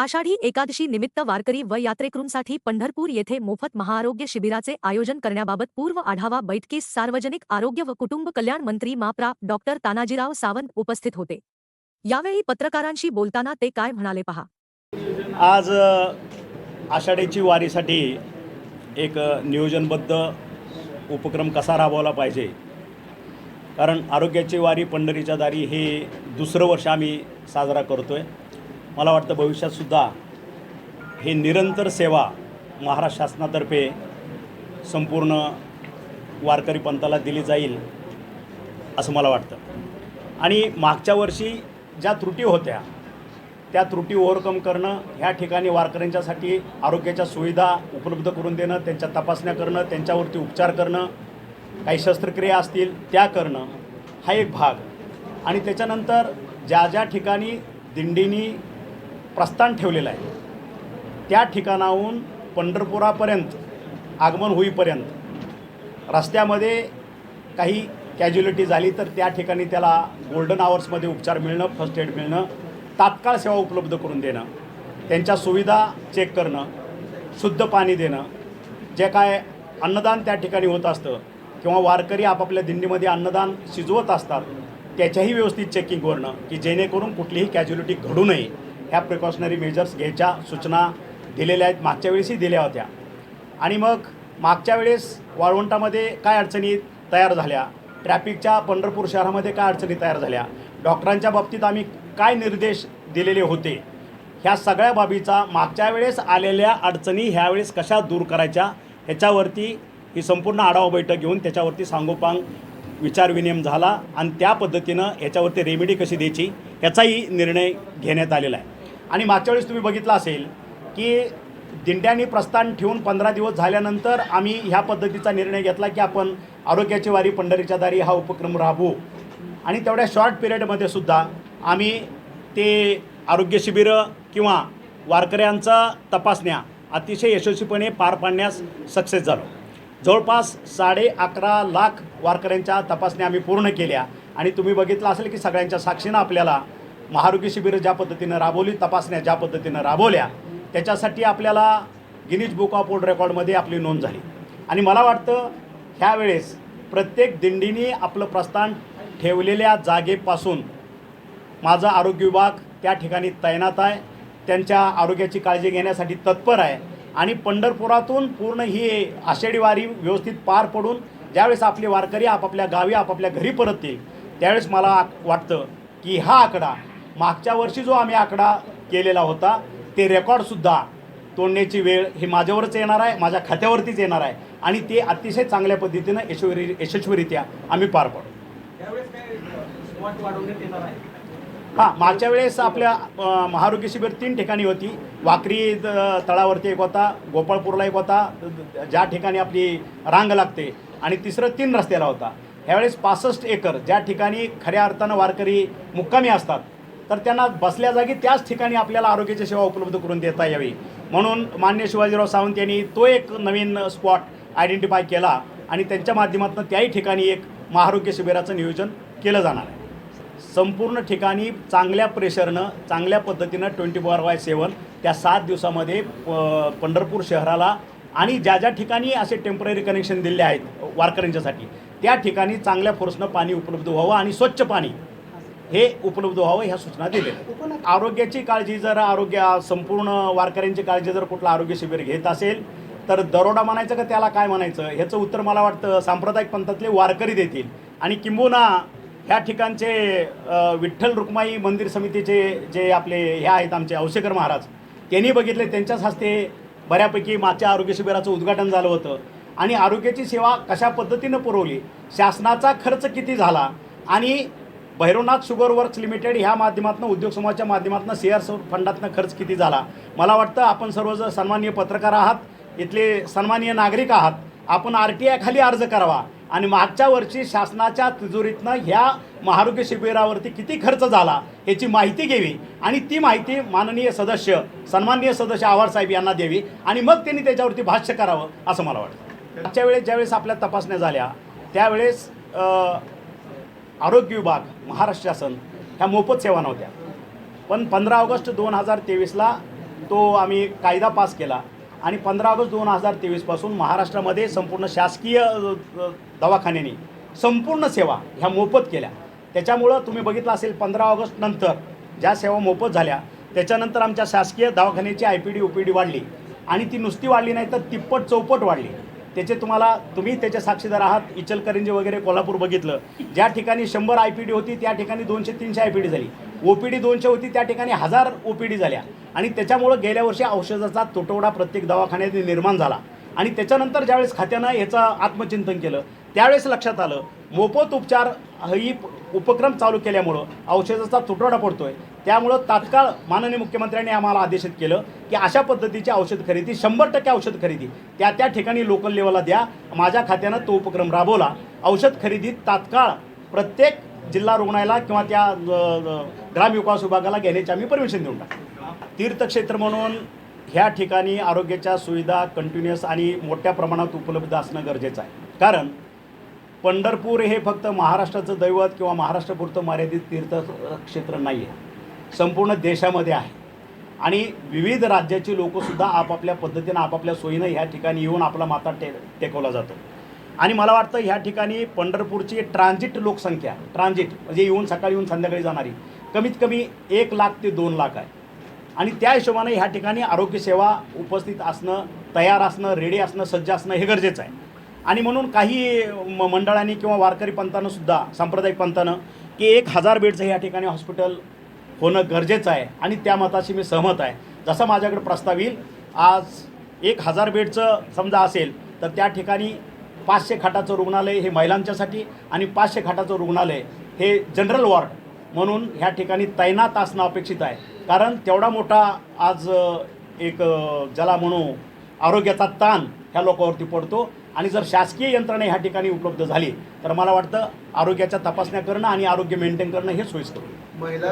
आषाढी एकादशी निमित्त वारकरी व यात्रेकरूंसाठी पंढरपूर येथे मोफत महाआरोग्य शिबिराचे आयोजन करण्याबाबत पूर्व आढावा बैठकीस सार्वजनिक आरोग्य व कुटुंब कल्याण मंत्री माप्रा डॉक्टर तानाजीराव सावंत उपस्थित होते. यावेळी पत्रकारांशी बोलताना ते काय म्हणाले पहा. आज आषाढीची वारीसाठी एक नियोजनबद्ध उपक्रम कसा राबवला पाहिजे? कारण आरोग्याची वारी पंढरीच्या दारी हे दुसरं वर्ष आम्ही साजरा करतो आहे मला वाटतं भविष्यातसुद्धा हे निरंतर सेवा महाराष्ट्र शासनातर्फे संपूर्ण वारकरी पंथाला दिली जाईल असं मला वाटतं. आणि मागच्या वर्षी ज्या त्रुटी होत्या त्या त्रुटी ओव्हरकम करणं ह्या ठिकाणी वारकऱ्यांच्यासाठी आरोग्याच्या सुविधा उपलब्ध करून देणं त्यांच्या तपासण्या करणं त्यांच्यावरती उपचार करणं काही शस्त्रक्रिया असतील त्या करणं हा एक भाग. आणि त्याच्यानंतर ज्या ज्या ठिकाणी दिंडीनी प्रस्थान ठेवलेलं आहे. त्या ठिकाणाहून पंढरपुरापर्यंत आगमन होईपर्यंत रस्त्यामध्ये काही कॅज्युलिटी झाली तर त्या ठिकाणी त्याला गोल्डन आवर्समध्ये उपचार मिळणं फर्स्ट एड मिळणं तात्काळ सेवा उपलब्ध करून देणं त्यांच्या सुविधा चेक करणं शुद्ध पाणी देणं जे काय अन्नदान त्या ठिकाणी होत असतं किंवा वारकरी आपापल्या दिंडीमध्ये अन्नदान शिजवत असतात त्याच्याही व्यवस्थित चेकिंग करणं की जेणेकरून कुठलीही कॅज्युलिटी घडू नये. ह्या प्रिकॉशनरी मेजर्स घ्यायच्या सूचना दिलेल्या आहेत. मागच्या वेळेसही दिल्या होत्या. आणि मग मागच्या वेळेस वाळवंटामध्ये काय अडचणी तयार झाल्या? ट्रॅफिकच्या पंढरपूर शहरामध्ये काय अडचणी तयार झाल्या? डॉक्टरांच्या बाबतीत आम्ही काय निर्देश दिलेले होते? ह्या सगळ्या बाबीचा मागच्या वेळेस आलेल्या अडचणी ह्यावेळेस कशा दूर करायच्या? ह्याच्यावरती ही संपूर्ण आढावा बैठक घेऊन त्याच्यावरती सांगोपांग विचारविनिमय झाला आणि त्या पद्धतीनं ह्याच्यावरती रेमेडी कशी द्यायची? ह्याचाही निर्णय घेण्यात आलेला आहे. आणि मागच्या वेळेस तुम्ही बघितलं असेल की दिंड्यांनी प्रस्थान ठेवून पंधरा दिवस झाल्यानंतर आम्ही ह्या पद्धतीचा निर्णय घेतला की आपण आरोग्याची वारी पंढरीच्या दारी हा उपक्रम राबवू. आणि तेवढ्या शॉर्ट पिरियडमध्ये सुद्धा आम्ही ते आरोग्य शिबिरं किंवा वारकऱ्यांचा तपासण्या अतिशय यशस्वीपणे पार पाडण्यास सक्सेस झालो. जवळपास साडे अकरा लाख वारकऱ्यांच्या तपासण्या आम्ही पूर्ण केल्या. आणि तुम्ही बघितलं असेल की सगळ्यांच्या साक्षीनं आपल्याला महारोग्य शिबिरं ज्या पद्धतीनं राबवली तपासण्या ज्या पद्धतीनं राबवल्या त्याच्यासाठी आपल्याला गिनीज बुक ऑफ वर्ल्ड रेकॉर्डमध्ये आपली नोंद झाली. आणि मला वाटतं ह्यावेळेस प्रत्येक दिंडीने आपलं प्रस्थान ठेवलेल्या जागेपासून माझा आरोग्य विभाग त्या ठिकाणी तैनात आहे. त्यांच्या आरोग्याची काळजी घेण्यासाठी तत्पर आहे. आणि पंढरपुरातून पूर्ण ही आषाढी वारी व्यवस्थित पार पडून ज्यावेळेस आपले वारकरी आपापल्या गावी आपापल्या घरी परततील त्यावेळेस मला वाटतं की हा आकडा मागच्या वर्षी जो आम्ही आकडा केलेला होता ते रेकॉर्डसुद्धा तोडण्याची वेळ ही माझ्यावरच येणार आहे माझ्या खात्यावरतीच येणार आहे. आणि ते अतिशय चांगल्या पद्धतीनं यशस्वी यशस्वीरित्या आम्ही पार पाडू. हां मागच्या वेळेस आपल्या महारोग्य शिबिर तीन ठिकाणी होती. वाकरी तळावरती एक होता गोपाळपूरला एक होता ज्या ठिकाणी आपली रांग लागते. आणि तिसरं तीन रस्त्याला होता. ह्यावेळेस पासष्ट एकर ज्या ठिकाणी खऱ्या अर्थानं वारकरी मुक्कामी असतात तर त्यांना बसल्या जागी त्याच ठिकाणी आपल्याला आरोग्याची सेवा उपलब्ध करून देता यावी. म्हणून मान्य शिवाजीराव सावंत यांनी तो एक नवीन स्पॉट आयडेंटिफाय केला आणि त्यांच्या माध्यमातून त्याही ठिकाणी एक महारोग्य शिबिराचं नियोजन केलं जाणार आहे. संपूर्ण ठिकाणी चांगल्या प्रेशरनं चांगल्या पद्धतीनं ट्वेंटी फोर बाय सेवन त्या सात दिवसामध्ये पंढरपूर शहराला आणि ज्या ज्या ठिकाणी असे टेंपररी कनेक्शन दिले आहेत वारकऱ्यांच्यासाठी त्या ठिकाणी चांगल्या फोर्सनं पाणी उपलब्ध व्हावं आणि स्वच्छ पाणी हे उपलब्ध व्हावं ह्या सूचना दिलेल्या आरोग्याची काळजी जर आरोग्य संपूर्ण वारकऱ्यांची काळजी जर कुठलं आरोग्य शिबिर घेत असेल तर दरोडा म्हणायचं का त्याला काय म्हणायचं? ह्याचं उत्तर मला वाटतं सांप्रदायिक पंथातले वारकरी देतील. आणि किंबहुना ह्या ठिकाणचे विठ्ठल रुक्माई मंदिर समितीचे जे आपले हे आहेत आमचे औसेकर महाराज त्यांनी बघितले त्यांच्याच हस्ते बऱ्यापैकी मागच्या आरोग्य शिबिराचं उद्घाटन झालं होतं. आणि आरोग्याची सेवा कशा पद्धतीनं पुरवली? शासनाचा खर्च किती झाला? आणि भैरवनाथ शुगर वर्क्स लिमिटेड ह्या माध्यमातून उद्योग समूहाच्या माध्यमातून शेअर्स फंडातनं खर्च किती झाला? मला वाटतं आपण सर्वजण सन्माननीय पत्रकार आहात इथले सन्माननीय नागरिक आहात. आपण आर टी आयखाली अर्ज करावा. आणि मागच्या वर्षी शासनाच्या तिजोरीतनं ह्या महारोग्य शिबिरावरती किती खर्च झाला याची माहिती घ्यावी. आणि ती माहिती माननीय सदस्य सन्माननीय सदस्य आव्हाडसाहेब यांना द्यावी. आणि मग त्यांनी त्याच्यावरती भाष्य करावं असं मला वाटतं. मागच्या वेळेस ज्यावेळेस आपल्या तपासण्या झाल्या त्यावेळेस आरोग्य विभाग महाराष्ट्र शासन ह्या मोफत सेवा नव्हत्या. पण पंधरा ऑगस्ट दोन हजार तेवीसला तो आम्ही कायदा पास केला आणि पंधरा ऑगस्ट दोन हजार तेवीसपासून महाराष्ट्रामध्ये संपूर्ण शासकीय दवाखान्याने दवाखान्यांनी संपूर्ण सेवा ह्या मोफत केल्या. त्याच्यामुळं तुम्ही बघितलं असेल पंधरा ऑगस्ट नंतर ज्या सेवा मोफत झाल्या त्याच्यानंतर आमच्या शासकीय दवाखान्याची I P D O P D वाढली आणि ती नुसती वाढली नाही तर तिप्पट चौपट वाढली. त्याचे तुम्हाला तुम्ही त्याचे साक्षीदार आहात इचलकरंजी वगैरे कोल्हापूर बघितलं. ज्या ठिकाणी शंभर आय पी डी होती त्या ठिकाणी दोनशे तीनशे आय पी डी झाली. ओ पी डी दोनशे होती त्या ठिकाणी हजार ओ पी डी झाल्या. आणि त्याच्यामुळं गेल्या वर्षी औषधाचा तुटवडा प्रत्येक दवाखान्यात निर्माण झाला. आणि त्याच्यानंतर ज्यावेळेस खात्यानं याचं आत्मचिंतन केलं त्यावेळेस लक्षात आलं मोफत उपचार ही उपक्रम चालू केल्यामुळं औषधाचा तुटवडा पडतोय. त्यामुळं तात्काळ माननीय मुख्यमंत्र्यांनी आम्हाला आदेशित केलं की अशा पद्धतीची औषध खरेदी शंभर टक्के औषध खरेदी त्या त्या ठिकाणी लोकल लेवलला द्या. माझ्या खात्यानं तो उपक्रम राबवला. औषध खरेदीत तात्काळ प्रत्येक जिल्हा रुग्णालयाला किंवा त्या ग्रामविकास विभागाला घेण्याची आम्ही परमिशन देऊन टाकतो. तीर्थक्षेत्र म्हणून ह्या ठिकाणी आरोग्याच्या सुविधा कंटिन्युअस आणि मोठ्या प्रमाणात उपलब्ध असणं गरजेचं आहे. कारण पंढरपूर हे फक्त महाराष्ट्राचं दैवत किंवा महाराष्ट्रापुरतं मर्यादित तीर्थक्षेत्र नाही आहे संपूर्ण देशामध्ये आहे. आणि विविध राज्याची लोकंसुद्धा आपापल्या पद्धतीनं आपापल्या सोयीनं ह्या ठिकाणी येऊन आपला माता टे टेकवला जातो. आणि मला वाटतं ह्या ठिकाणी पंढरपूरची ट्रान्झिट लोकसंख्या ट्रान्झिट म्हणजे येऊन सकाळी येऊन संध्याकाळी जाणारी कमीत कमी एक लाख ते दोन लाख आहे. आणि त्या हिशोबाने ह्या ठिकाणी आरोग्यसेवा उपस्थित असणं तयार असणं रेडी असणं सज्ज असणं हे गरजेचं आहे. आणि म्हणून काही म मंडळांनी किंवा वारकरी पंथानं सुद्धा सांप्रदायिक पंथानं की एक हजार बेडचं या ठिकाणी हॉस्पिटल होणं गरजेचं आहे आणि त्या मताशी मी सहमत आहे. जसं माझ्याकडे प्रस्ताव येईल आज एक हजार बेडचं समजा असेल तर त्या ठिकाणी पाचशे खाटाचं रुग्णालय हे महिलांच्यासाठी आणि पाचशे खाटाचं रुग्णालय हे जनरल वॉर्ड म्हणून ह्या ठिकाणी तैनात असणं अपेक्षित आहे. कारण तेवढा मोठा आज एक ज्याला म्हणू आरोग्याचा ताण ह्या लोकांवरती पडतो. आणि जर शासकीय यंत्रणा ह्या ठिकाणी उपलब्ध झाली तर मला वाटतं आरोग्याच्या तपासण्या करणं आणि आरोग्य मेंटेन करणं हे सोयीस्कर होईल. महिला